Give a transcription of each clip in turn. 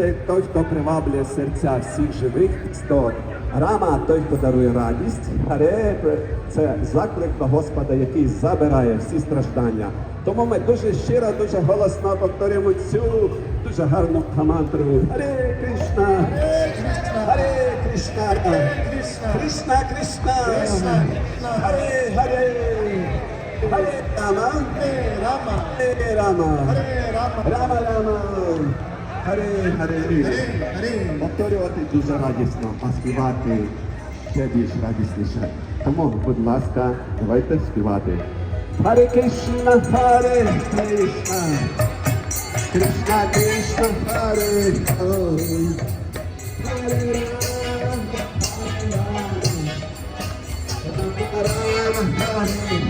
Це той, хто приваблює серця всіх живих істот. Рама той, хто дарує радість, Харе – це заклик до Господа, який забирає всі страждання. Тому ми дуже щиро, дуже голосно повторюємо цю дуже гарну хамантру. Харе Кришна! Харе Кришна! Кришна Кришна! Харе Харе! Харе Рама! Харе Рама! Рама! Рама Рама! Харе хари, хари. Повторювати дуже радісно, а співати ще більш радісніше. Тому, будь ласка, давайте співати. Хари Кришна, Хари Кришна. Кришна Кришна, Хари. Хари Рама, Рама, Рама, Хари.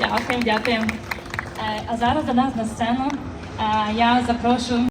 Дякую, дякую. Е, а зараз до нас на сцену е, я запрошую.